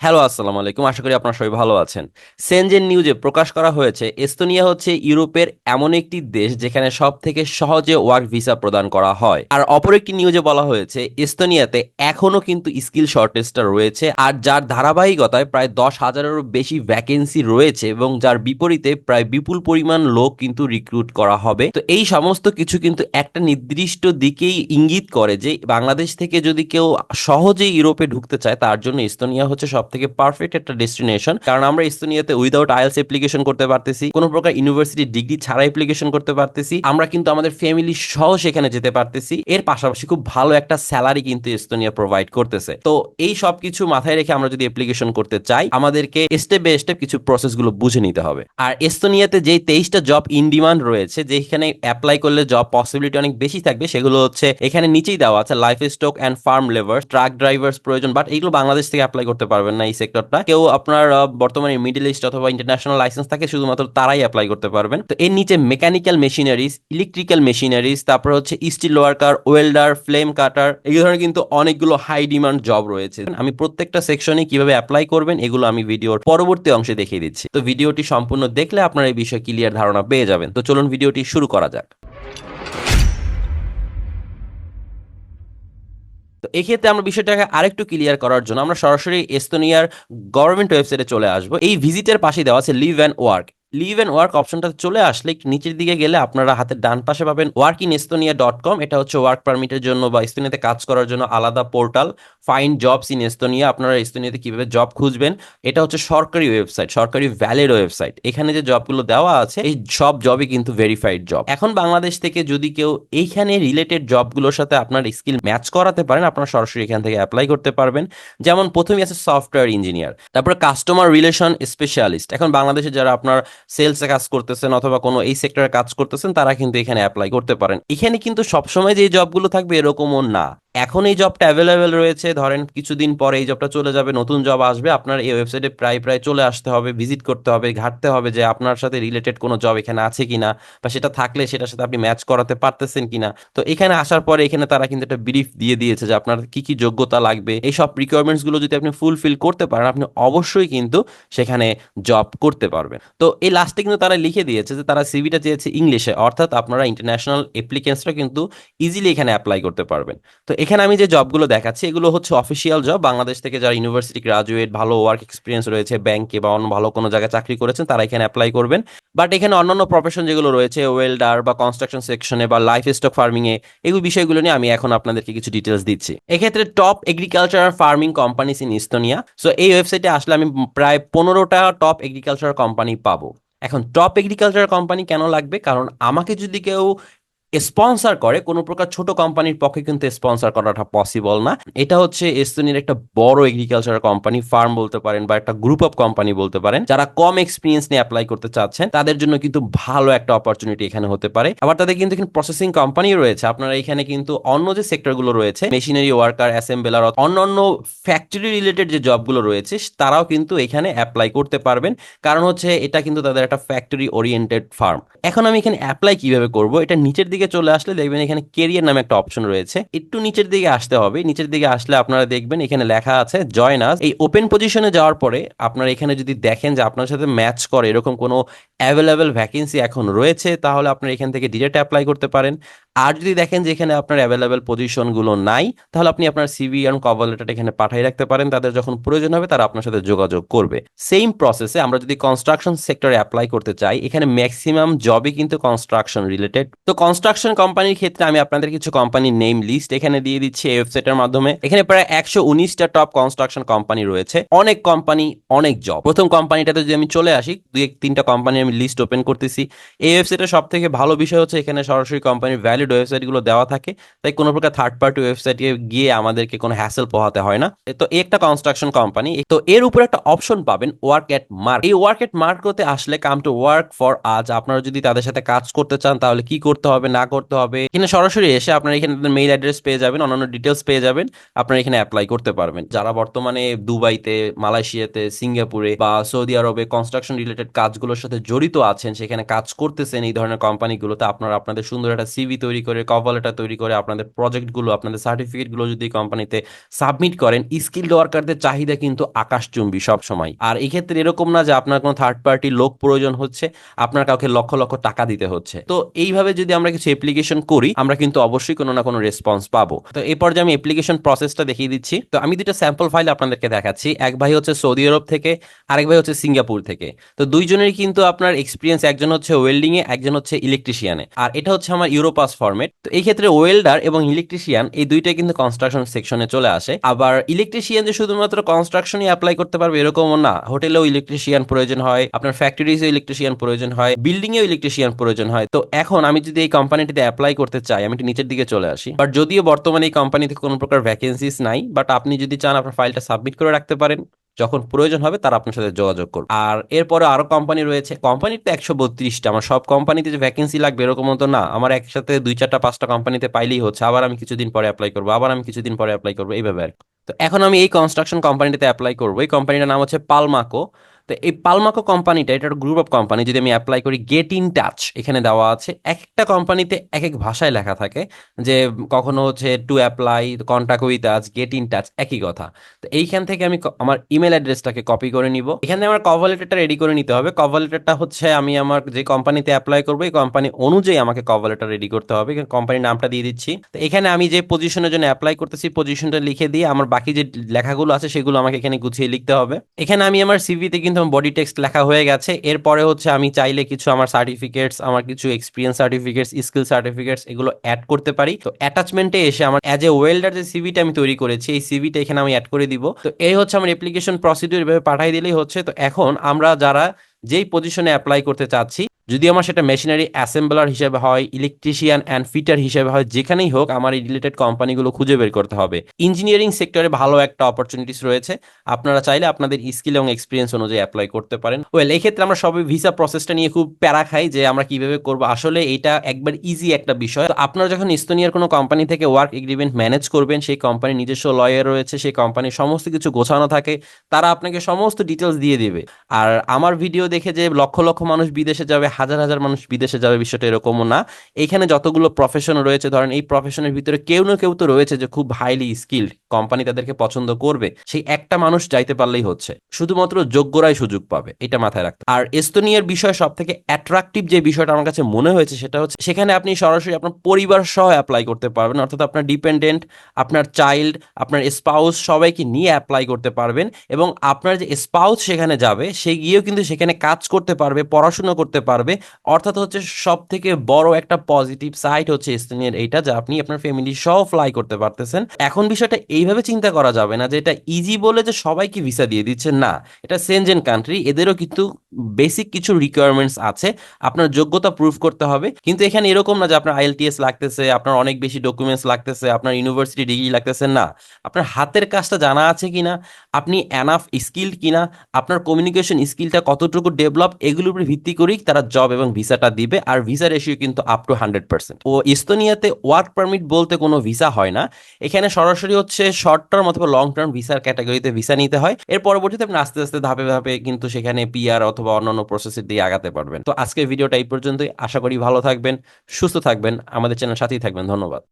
Hello, আসসালামু আলাইকুম। আশা করি আপনারা সবাই ভালো আছেন। সেনজেন নিউজে প্রকাশ করা হয়েছে, এস্তোনিয়া হচ্ছে ইউরোপের এমন একটি দেশ যেখানে সব থেকে সহজে ওয়ার্ক ভিসা প্রদান করা হয়। আর অপর একটি নিউজে বলা হয়েছে, এস্তোনিয়াতে এখনও কিন্তু স্কিল শর্টেজটা রয়েছে, আর যার ধারাবাহিকতায় প্রায় দশ হাজারেরও বেশি ভ্যাকেন্সি রয়েছে এবং যার বিপরীতে প্রায় বিপুল পরিমাণ লোক কিন্তু রিক্রুট করা হবে। তো এই সমস্ত কিছু কিন্তু একটা নির্দিষ্ট দিকেই ইঙ্গিত করে যে, বাংলাদেশ থেকে যদি কেউ সহজে ইউরোপে ঢুকতে চায়, তার জন্য এস্তোনিয়া হচ্ছে সব থেকে পারফেক্ট একটা ডেস্টিনেশন কারণ আমরা এস্তোনিয়াতে উইদাউট আইএলস অ্যাপ্লিকেশন করতে পারতেছি, কোনো প্রকার ইউনিভার্সিটি ডিগ্রি ছাড়া অ্যাপ্লিকেশন করতে পারতেছি। আমরা কিন্তু আমাদের ফ্যামিলি সহ সেখানে যেতে পারতেছি। এর পাশাপাশি খুব ভালো একটা স্যালারি কিন্তু এস্তোনিয়া প্রোভাইড করতেছে। তো এই সব কিছু মাথায় রেখে আমরা যদি অ্যাপ্লিকেশন করতে চাই, আমাদেরকে স্টেপ বাই স্টেপ কিছু প্রসেসগুলো বুঝে নিতে হবে। আর এস্তোনিয়াতে যে তেইশটা জব ইন ডিমান্ড রয়েছে যেখানে অ্যাপ্লাই করলে জব পসিবিলিটি অনেক বেশি থাকবে, সেগুলো হচ্ছে এখানে নিচেই দেওয়া আছে livestock and farm labour truck drivers প্রয়োজন বাট এগুলো বাংলাদেশ থেকে অ্যাপ্লাই করতে পারবেন না এই সেক্টরটা কেউ আপনার বর্তমানে মিডল ইস্ট অথবা ইন্টারন্যাশনাল লাইসেন্স থাকে, শুধুমাত্র তারাই অ্যাপ্লাই করতে পারবেন। তো এর নিচে মেকানিক্যাল মেশিনারিজ ইলেকট্রিক্যাল মেশিনারিজ তারপর হচ্ছে steel worker welder flame cutter এই ধরনের কিন্তু অনেকগুলো হাই ডিমান্ড জব রয়েছে। আমি প্রত্যেকটা সেকশনে কীভাবে অ্যাপ্লাই করবেন, এগুলো আমি ভিডিওর পরবর্তী অংশে দেখিয়ে দিচ্ছি। তো ভিডিওটি সম্পূর্ণ দেখলে আপনার এই বিষয়ে ক্লিয়ার ধারণা পেয়ে যাবেন। তো চলুন ভিডিওটি শুরু করা যাক। এক্ষেত্রে আমরা বিষয়টাকে আরেকটু ক্লিয়ার করার জন্য আমরা সরাসরি এস্তোনিয়ার গভর্নমেন্ট ওয়েবসাইটে চলে আসব। এই ভিজিটের পাশে দেওয়া আছে live and work live and work অপশনটা চলে আসলে একটু নিচের দিকে গেলে আপনারা হাতের ডান পাশে পাবেন work in Estonia dot com এটা হচ্ছে ওয়ার্ক পারমিটের জন্য বা এস্তোনিয়াতে কাজ করার জন্য আলাদা portal find jobs in Estonia আপনারা এস্তোনিয়াতে কীভাবে জব খুঁজবেন? এটা হচ্ছে সরকারি ওয়েবসাইট সরকারি ভ্যালিড ওয়েবসাইট এখানে যে জবগুলো দেওয়া আছে, এই সব জবই কিন্তু ভেরিফাইড জব এখন বাংলাদেশ থেকে যদি কেউ এইখানে রিলেটেড জবগুলোর সাথে আপনার স্কিল ম্যাচ করাতে পারেন, আপনারা সরাসরি এখান থেকে অ্যাপ্লাই করতে পারবেন। যেমন প্রথমেই আছে সফটওয়্যার ইঞ্জিনিয়ার তারপরে কাস্টমার রিলেশন স্পেশালিস্ট এখন বাংলাদেশে যারা আপনার সেলসে কাজ করতেছেন অথবা কোনো এই সেক্টরে কাজ করতেছেন, তারা কিন্তু এখানে অ্যাপ্লাই করতে পারেন। এখানে কিন্তু সবসময় যে জবগুলো থাকবে এরকমও না। এখন এই জবটা অ্যাভেলেবেল রয়েছে। ধরেন কিছুদিন পরে এই জবটা চলে যাবে, নতুন জব আসবে, আপনার এই ওয়েবসাইটে প্রায় প্রায় চলে আসতে হবে ভিজিট করতে হবে, ঘাটতে হবে যে আপনার সাথে রিলেটেড কোনো জব এখানে আছে কিনা বা সেটা থাকলে সেটার সাথে আপনি ম্যাচ করাতে পারতেছেন কিনা। তো এখানে আসার পরে এখানে তারা কিন্তু একটা ব্রিফ দিয়ে দিয়েছে যে আপনার কি কি যোগ্যতা লাগবে। এই সব রিকোয়ারমেন্টসগুলো যদি আপনি ফুলফিল করতে পারেন, আপনি অবশ্যই কিন্তু সেখানে জব করতে পারবেন। তো এই লাস্টে কিন্তু তারা লিখে দিয়েছে যে তারা সিভিটা চেয়েছে ইংলিশে, অর্থাৎ আপনারা ইন্টারন্যাশনাল অ্যাপ্লিকেন্টসরা কিন্তু ইজিলি এখানে অ্যাপ্লাই করতে পারবেন। তো এখানে আমি যে জবগুলো দেখাচ্ছি, এগুলো হচ্ছে অফিসিয়াল জব বাংলাদেশ থেকে যারা ইউনিভার্সিটি গ্রাজুয়েট ভালো ওয়ার্ক এক্সপিরিয়েন্স রয়েছে ব্যাংকে বা অন্য ভালো কোনো জায়গায় চাকরি করেছেন, তারা এখানে অ্যাপ্লাই করবেন। বাট এখানে অন্যান্য প্রফেশন যেগুলো রয়েছে ওয়েল্ডার বা কনস্ট্রাকশন সেকশনে বা লাইফ স্টক ফার্মিং এ এগুলো বিষয়গুলো নিয়ে আমি এখন আপনাদেরকে কিছু ডিটেলস দিচ্ছি। এক্ষেত্রে top agriculture farming companies in Estonia so এই ওয়েবসাইটে আসলে আমি প্রায় পনেরোটা টপ এগ্রিকালচার কোম্পানি পাবো। এখন টপ এগ্রিকালচার কোম্পানি কেন লাগবে? কারণ আমাকে যদি কেউ স্পন্সর করে, কোনো প্রকার ছোট কোম্পানির পক্ষে কিন্তু স্পন্সর করাটা পসিবল না। এটা হচ্ছে এস্তোনিয়ার একটা বড় এগ্রিকালচার কোম্পানি ফার্ম বলতে পারেন বা একটা গ্রুপ অফ কোম্পানি বলতে পারেন। যারা কম এক্সপিরিয়েন্স নিয়ে অ্যাপ্লাই করতে চাচ্ছেন, তাদের জন্য কিন্তু ভালো একটা অপরচুনিটি এখানে হতে পারে। আবার তাদের কিন্তু এখানে প্রসেসিং কোম্পানি রয়েছে। আপনারা এখানে কিন্তু অন্য যে সেক্টরগুলো রয়েছে মেশিনারি ওয়ার্কার অ্যাসেম্বলার অন্য অন্য ফ্যাক্টরি রিলেটেড যে জবগুলো রয়েছে, তারাও কিন্তু এখানে অ্যাপ্লাই করতে পারবেন। কারণ হচ্ছে এটা কিন্তু তাদের একটা ফ্যাক্টরি ওরিয়েন্টেড ফার্ম এখন আমি এখানে অ্যাপ্লাই কীভাবে করব? এটা নিচের দিকে চলে আসলে দেখবেন এখানে কেরিয়ার নামে একটা অপশন রয়েছে। একটু নিচের দিকে আসতে হবে। নিচের দিকে আসলে আপনারা দেখবেন এখানে লেখা আছে জয়েন আস এই ওপেন পজিশনে যাওয়ার পরে আপনারা এখানে যদি দেখেন যে আপনার সাথে ম্যাচ করে এরকম কোনো অ্যাভেলেবেল ভ্যাকেন্সি এখন রয়েছে, তাহলে আপনারা এখান থেকে ডিরেক্ট অ্যাপ্লাই করতে পারেন। আর যদি দেখেন যে এখানে আপনার অ্যাভেলেবেল পজিশনগুলো নাই, তাহলে আপনি আপনার সিভি এবং কভার লেটারটা এখানে পাঠিয়ে রাখতে পারেন। তাদের যখন প্রয়োজন হবে, তারা আপনার সাথে যোগাযোগ করবে। সেম প্রসেসে আমরা যদি কনস্ট্রাকশন সেক্টরে অ্যাপ্লাই করতে চাই, এখানে ম্যাক্সিমাম জবই কিন্তু কনস্ট্রাকশন রিলেটেড তো কনস্ট্রাকশন কোম্পানির ক্ষেত্রে আমি আপনাদের কিছু কোম্পানির নেম লিস্ট এখানে দিয়ে দিচ্ছি এই ওয়েবসাইটের মাধ্যমে। এখানে প্রায় একশো উনিশটা টপ কনস্ট্রাকশন কোম্পানি রয়েছে। অনেক কোম্পানি অনেক জব প্রথম কোম্পানিটাতে যদি আমি চলে আসি, দুই এক তিনটা কোম্পানি আমি লিস্ট ওপেন করতেছি। এই ওয়েবসাইটের সব থেকে ভালো বিষয় হচ্ছে এখানে সরাসরি কোম্পানির ভ্যালিড ওয়েবসাইটগুলো দেওয়া থাকে। তাই কোনো প্রকার থার্ড পার্টি ওয়েবসাইটে গিয়ে আমাদেরকে কোনো হ্যাসেল পোহাতে হয় না। তো একটা কনস্ট্রাকশন কোম্পানি তো এর উপরে একটা অপশন পাবেন ওয়ার্ক এট মার্ক এই ওয়ার্ক এট মার্কতে আসলে কাম টু ওয়ার্ক ফর আজ আপনারা যদি তাদের সাথে কাজ করতে চান, তাহলে কি করতে হবে না না করতে হবে। এখানে সরাসরি এসে আপনার এখানে মেইল অ্যাড্রেস পেয়ে যাবেন, অন্যান্য ডিটেলস পেয়ে যাবেন। আপনারা এখানে অ্যাপ্লাই করতে পারবেন। যারা বর্তমানে দুবাইতে, মালয়েশিয়াতে, সিঙ্গাপুরে বা সৌদি আরবে কনস্ট্রাকশন রিলেটেড কাজগুলোর সাথে জড়িত আছেন, সেখানে কাজ করতেছেন এই ধরনের কোম্পানিগুলোতে, আপনারা আপনাদের সুন্দর একটা সিভি তৈরি করে কভার লেটার তৈরি করে, আপনাদের প্রজেক্টগুলো আপনাদের সার্টিফিকেটগুলো যদি কোম্পানিতে সাবমিট করেন স্কিল্ড ওয়ার্কারদের চাহিদা কিন্তু আকাশচুম্বী সব সময় আর এই ক্ষেত্রে এরকম না যে আপনার কোনো থার্ড পার্টি লোক প্রয়োজন হচ্ছে, আপনার কাউকে লক্ষ লক্ষ টাকা দিতে হচ্ছে। তো এইভাবে যদি আমরা কিছু অ্যাপ্লিকেশন করি, আমরা কিন্তু অবশ্যই কোনো না কোনো রেসপন্স পাবো। তো এই পর্যায়ে আমি অ্যাপ্লিকেশন প্রসেসটা দেখিয়ে দিচ্ছি। তো আমি দুটো স্যাম্পল ফাইল আপনাদেরকে দেখাচ্ছি। এক ভাই হচ্ছে সৌদি আরব থেকে, আরেক ভাই হচ্ছে সিঙ্গাপুর থেকে। তো দুইজনেরই কিন্তু আপনার এক্সপিরিয়েন্স একজন হচ্ছে ওয়েল্ডিং এ, একজন হচ্ছে ইলেকট্রিশিয়ানে আর এটা হচ্ছে আমার ইউরোপাস ফরম্যাট তো এই ক্ষেত্রে ওয়েল্ডার এবং ইলেকট্রিশিয়ান এই দুইটাই কিন্তু কনস্ট্রাকশন সেকশনে চলে আসে। আবার ইলেকট্রিশিয়ান যে শুধুমাত্র কনস্ট্রাকশনই অ্যাপ্লাই করতে পারবে এরকমও না। হোটেলেও ইলেকট্রিশিয়ান প্রয়োজন হয়, আপনার ফ্যাক্টরিজেও ইলেকট্রিশিয়ান প্রয়োজন হয় বিল্ডিং এও ইলেকট্রিশিয়ান প্রয়োজন হয়। তো এখন আমি যদি এই কোম্পানিটিতে অ্যাপ্লাই করতে চাই, আমি একটু নিচের দিকে চলে আসি। বাট যদিও বর্তমানে এই কোম্পানিতে কোনো প্রকার ভ্যাকেন্সিস নাই বাট আপনি যদি চান আপনার ফাইলটা সাবমিট করে রাখতে পারেন, যখন প্রয়োজন হবে তারা আপনার সাথে যোগাযোগ করবে আর এরপরে আরও কোম্পানি রয়েছে কোম্পানির তো একশো বত্রিশটা, আমার সব কোম্পানিতে যে ভ্যাকেন্সি লাগবে এরকম তো না, আমার একসাথে দুই চারটা, পাঁচটা কোম্পানিতে পাইলেই হচ্ছে, আবার আমি কিছুদিন পরে অ্যাপ্লাই করব, আবার আমি কিছুদিন পরে অ্যাপ্লাই করব, এইভাবে আর। তো এখন আমি এই কনস্ট্রাকশন কোম্পানিটাতে অ্যাপ্লাই করব, এই কোম্পানিটার নাম হচ্ছে পালমাকো তো এই পালমাকো কোম্পানিটা এটা গ্রুপ অফ কোম্পানি যদি আমি অ্যাপ্লাই করি গেট ইন টাচ এখানে দেওয়া আছে এক একটা কোম্পানিতে এক এক ভাষায় লেখা থাকে যে কখনো হচ্ছে to apply contact with us get in touch একই কথা। তো এইখান থেকে আমি আমার ইমেল অ্যাড্রেসটাকে কপি করে নিব। এখানে আমার কভার লেটারটা রেডি করে নিতে হবে। কভার লেটারটা হচ্ছে আমি আমার যে কোম্পানিতে অ্যাপ্লাই করব, এই কোম্পানি অনুযায়ী আমাকে কভার লেটার রেডি করতে হবে। কোম্পানির নামটা দিয়ে দিচ্ছি। তো এখানে আমি যে পজিশনের জন্য অ্যাপ্লাই করতেছি পজিশনটা লিখে দিয়ে আমার বাকি যে লেখাগুলো আছে, সেগুলো আমাকে এখানে গুছিয়ে লিখতে হবে। এখানে আমি আমার সিভিতে কিন্তু বডি টেক্সট লেখা হয়ে গেছে। এরপরে হচ্ছে আমি চাইলে কিছু আমার সার্টিফিকেটস আমার কিছু এক্সপিরিয়েন্স সার্টিফিকেটস স্কিল সার্টিফিকেটস এগুলো অ্যাড করতে পারি। তো অ্যাটাচমেন্টে এসে আমার অ্যাজ এ ওয়েল্ডার যে সিভিটা আমি তৈরি করেছি, এই সিভিটা এখানে আমি অ্যাড করে দিব। তো এই হচ্ছে আমার অ্যাপ্লিকেশন প্রসিডিউর এভাবে পাঠাই দিলেই হচ্ছে। তো এখন আমরা যারা যেই পজিশনে অ্যাপ্লাই করতে চাচ্ছি যদি আমার সেটা মেশিনারি অ্যাসেম্বলার হিসেবে হয় ইলেকট্রিশিয়ান অ্যান্ড ফিটার হিসেবে হয়, যেখানেই হোক আমার এই রিলেটেড কোম্পানিগুলো খুঁজে বের করতে হবে। ইঞ্জিনিয়ারিং সেক্টরে ভালো একটা অপরচুনিটিস রয়েছে। আপনারা চাইলে আপনাদের স্কিল এবং এক্সপিরিয়েন্স অনুযায়ী অ্যাপ্লাই করতে পারেন। ওয়েল এই ক্ষেত্রে আমরা সবাই ভিসা প্রসেসটা নিয়ে খুব প্যারা খাই যে আমরা কীভাবে করব। আসলে এটা একবার ইজি একটা বিষয়। আপনারা যখন ইস্তোনিয়ার কোনো কোম্পানি থেকে ওয়ার্ক এগ্রিমেন্ট ম্যানেজ করবেন, সেই কোম্পানির নিজস্ব লয়ার রয়েছে, সেই কোম্পানির সমস্ত কিছু গোছানো থাকে, তারা আপনাকে সমস্ত ডিটেলস দিয়ে দেবে। আর আমার ভিডিও দেখে যে লক্ষ লক্ষ মানুষ বিদেশে যাবে হাজার হাজার মানুষ বিদেশে যাবে, বিষয়টা এরকমও না। এখানে যতগুলো প্রফেশন রয়েছে, ধরেন এই প্রফেশনের ভিতরে কেউ না কেউ তো রয়েছে যে খুব হাইলি স্কিল্ড কোম্পানি তাদেরকে পছন্দ করবে। সেই একটা মানুষ যাইতে পারলেই হচ্ছে। শুধুমাত্র যোগ্যরাই সুযোগ পাবে, এটা মাথায় রাখতে। আর এস্তোনিয়ার বিষয় সব থেকে অ্যাট্রাকটিভ যে বিষয়টা আমার কাছে মনে হয়েছে, সেটা হচ্ছে সেখানে আপনি সরাসরি আপনার পরিবার সহ অ্যাপ্লাই করতে পারবেন। অর্থাৎ আপনার ডিপেন্ডেন্ট আপনার চাইল্ড আপনার স্পাউস সবাইকে নিয়ে অ্যাপ্লাই করতে পারবেন এবং আপনার যে স্পাউস সেখানে যাবে, সে গিয়েও কিন্তু সেখানে কাজ করতে পারবে, পড়াশোনা করতে পারবে। অর্থাৎ হচ্ছে সব থেকে বড় একটা পজিটিভ সাইড হচ্ছে এস্তোনিয়ার এইটা, যে আপনি আপনার ফ্যামিলি সহ ফ্লাই করতে পারতেছেন। এখন বিষয়টা এইভাবে চিন্তা করা যাবে না যে এটা ইজি বলে যে সবাইকে ভিসা দিয়ে দিচ্ছে, না। এটা সেনজেন কান্ট্রি এদেরও কিন্তু বেসিক কিছু রিকোয়ারমেন্টস আছে, আপনার যোগ্যতা প্রুফ করতে হবে। কিন্তু এখানে এরকম না যে আপনার আইএলটিএস লাগতেছে, আপনার অনেক বেশি ডকুমেন্টস লাগতেছে, আপনার ইউনিভার্সিটি ডিগ্রি লাগতেছে, না। আপনার হাতের কাজটা জানা আছে কিনা, আপনি এনাফ স্কিল কিনা, আপনার কমিউনিকেশন স্কিলটা কতটুকু ডেভেলপ এগুলোর উপর ভিত্তি করেই তারা জব এবং ভিসাটা দিবে, আর ভিসা রেশিও কিন্তু আপ টু হান্ড্রেড পার্সেন্ট ও ইস্তোনিয়াতে ওয়ার্ক পারমিট বলতে কোনো ভিসা হয় না। এখানে সরাসরি হচ্ছে শর্ট টার্ম অথবা লং টার্ম ভিসার ক্যাটাগরিতে ভিসা নিতে হয়। এর পরবর্তীতে আপনি আস্তে আস্তে ধাপে ধাপে কিন্তু সেখানে পিআর অথবা অন্যান্য প্রসেসের দিয়ে আগাতে পারবেন। তো আজকের ভিডিওটা এই পর্যন্তই। আশা করি ভালো থাকবেন, সুস্থ থাকবেন। আমাদের চ্যানেল সাথেই থাকবেন। ধন্যবাদ।